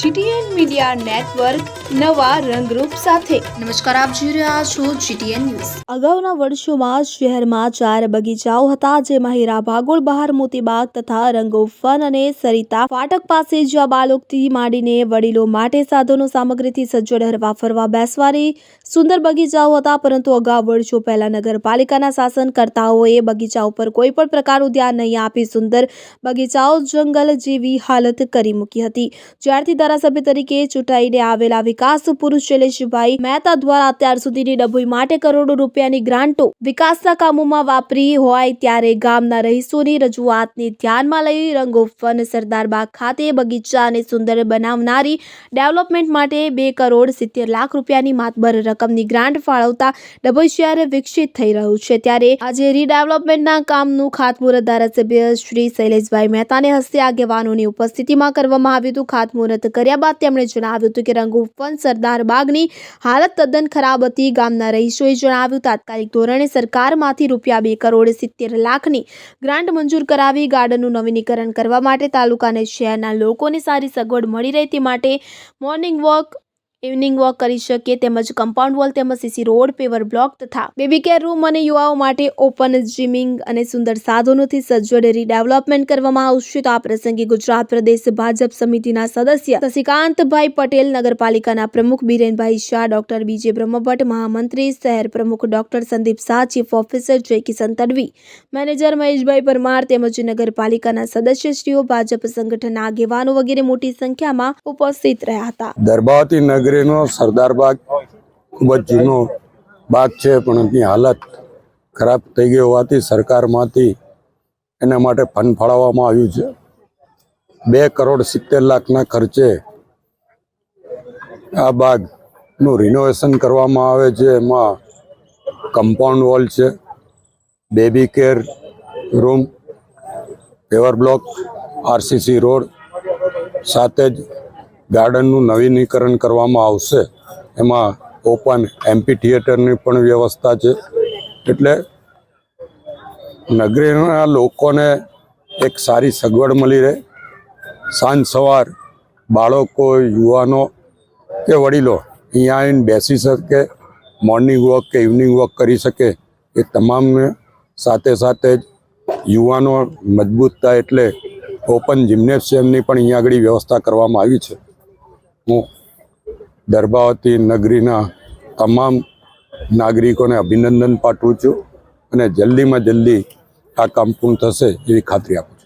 GTN media network નવા રંગરૂપ સાથે. નમસ્કાર આપ જોઈ રહ્યા છો જીટીએન ન્યૂઝ. અગાઉના વર્ષોમાં શહેરમાં ચાર બગીચાઓ હતા જેમાં હીરા ભાગોળ બહાર મોતીબાગ તથા રંગો ફન અને સરિતા ફાટક પાસે જ્યાં બાળકથી માંડીને વડીલો માટે સાધનો સામગ્રીથી સજ્જડ હરવા ફરવા બેસવાની સુંદર બગીચાઓ હતા પરંતુ અગાઉ વર્ષો પહેલા નગરપાલિકાના શાસનકર્તાઓએ બગીચા ઉપર કોઈ પણ પ્રકારનું ધ્યાન નહીં આપી સુંદર બગીચાઓ જંગલ જેવી હાલત કરી મૂકી હતી. જ્યારથી ધારાસભ્ય તરીકે ચૂંટાઈને આવેલા વિકાસ પુરુષ શૈલેષભાઈ મહેતા દ્વારા અત્યાર સુધીની ડભોઈ માટે કરોડો રૂપિયાની ગ્રાન્ટો વિકાસના કામોમાં વાપરી હોય ત્યારે ગામના રહીશોની રજૂઆતને ધ્યાનમાં લઈ રંગોફન સરદારબાગ ખાતે બગીચાને સુંદર બનાવનારી ડેવલપમેન્ટ માટે બે કરોડ સિત્તેર લાખ રૂપિયાની માતબર રકમની ગ્રાન્ટ ફાળવતા ડભોઈ શહેર વિકસિત થઈ રહ્યું છે. ત્યારે આજે રીડેવલપમેન્ટના કામનું ખાતમુહૂર્ત ધારાસભ્ય શ્રી શૈલેષભાઈ મહેતાને હસ્તે આગેવાનોની ઉપસ્થિતિમાં કરવામાં આવ્યું હતું. ખાતમુહૂર્ત કર્યા બાદ તેમણે જણાવ્યું હતું કે રંગો સરદાર બાગની હાલત તદ્દન ખરાબ હતી. ગામના રહીશોએ જણાવ્યું, તાત્કાલિક ધોરણે સરકારમાંથી રૂપિયા બે કરોડ સિત્તેર લાખની ગ્રાન્ટ મંજૂર કરાવી ગાર્ડનનું નવીનીકરણ કરવા માટે તાલુકા અને શહેરના લોકોને સારી સગવડ મળી રહે તે માટે મોર્નિંગ વોક ઇવનિંગ વોક કરી શકે તેમજ કમ્પાઉન્ડ વોલ તેમજ સીસી રોડ, પેવર બ્લોક તથા બેબી કેર રૂમ અને યુવાઓ માટે ઓપન જીમિંગ અને સુંદર સાધનોથી સજ્જ ડેરી ડેવલપમેન્ટ કરવામાં આવશે. તો આ પ્રસંગે ગુજરાત પ્રદેશ ભાજપ સમિતિના સદસ્ય શશિકાંતભાઈ પટેલ, નગરપાલિકાના પ્રમુખ બિરેનભાઈ શાહ, ડોક્ટર બીજે બ્રહ્મભટ્ટ, મહામંત્રી શહેર પ્રમુખ doctor Sandeep Shah, chief officer Jay Kishan Tadvi, manager Maheshbhai Parmar તેમજ નગરપાલિકાના સદસ્યશ્રીઓ, ભાજપ સંગઠનના આગેવાનો વગેરે મોટી સંખ્યામાં ઉપસ્થિત રહ્યા હતા. નગરીનો સરદાર બાગ ખૂબ જ જૂનો બાગ છે, પણ એની હાલત ખરાબ થઈ ગઈ હોવાથી સરકારમાંથી એના માટે ફંડ ફાળવવામાં આવ્યું છે. બે કરોડ સિત્તેર લાખના ખર્ચે આ બાગનું રિનોવેશન કરવામાં આવે છે, એમાં કમ્પાઉન્ડ વોલ છે baby care room paver block RCC road સાથે જ ગાર્ડનનું નવીનીકરણ કરવામાં આવશે. એમાં ઓપન એમ્પી થિયેટરની પણ વ્યવસ્થા છે. એટલે નગરીના લોકોને એક સારી સગવડ મળી રહે. સાંજ સવાર બાળકો, યુવાનો કે વડીલો અહીંયા આવીને બેસી શકે મોર્નિંગ વોક કે ઇવનિંગ વોક કરી શકે એ તમામને સાથે સાથે જ યુવાનો મજબૂત થાય એટલે ઓપન જિમ્નેશિયમની પણ અહીંયા આગળ વ્યવસ્થા કરવામાં આવી છે. હું દરબાવતી નગરીના તમામ નાગરિકોને અભિનંદન પાઠવું છું અને જલ્દીમાં જલ્દી આ કામ પૂર્ણ થશે એવી ખાતરી આપું